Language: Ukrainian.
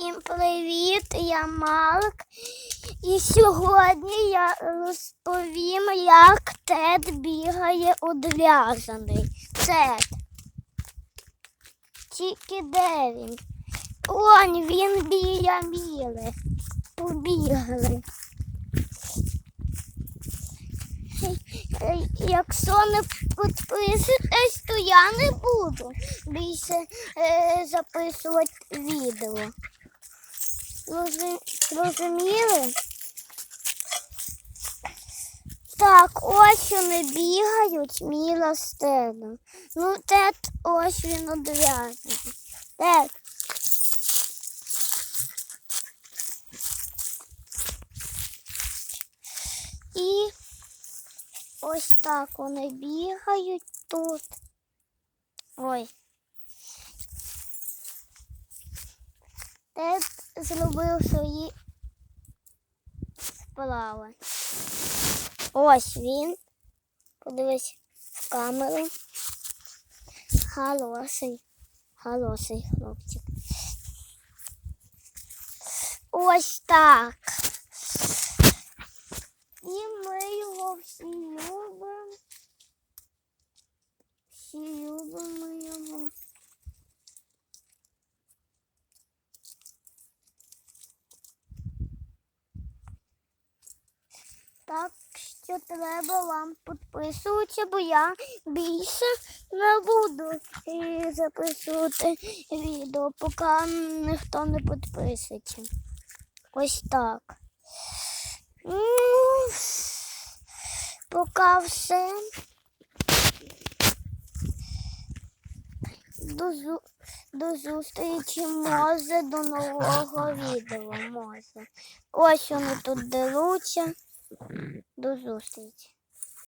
Всім привіт! Я Малик. І сьогодні я розповім, як Тед бігає одв'язаний. Тед. Тільки де він? Он він біля міли. Побігли. Якщо не підписуєтесь, то я не буду більше е, записувати відео. Розу- Розуміли? Так, ось вони бігають, міла стену. Ну, тет, ось він одв'язаний. Тет. І ось так вони бігають тут. Ой. Тед зробив свої справи. Ось він. Подивись в камеру. Хороший, хороший хлопчик. Ось так. Так що треба вам підписуватися, бо я більше не буду записувати відео, поки ніхто не підписується. Ось так. Ну, поки все. До, зу- до зустрічі, може, до нового відео, може. Ось вони тут деруться. До зустрічі.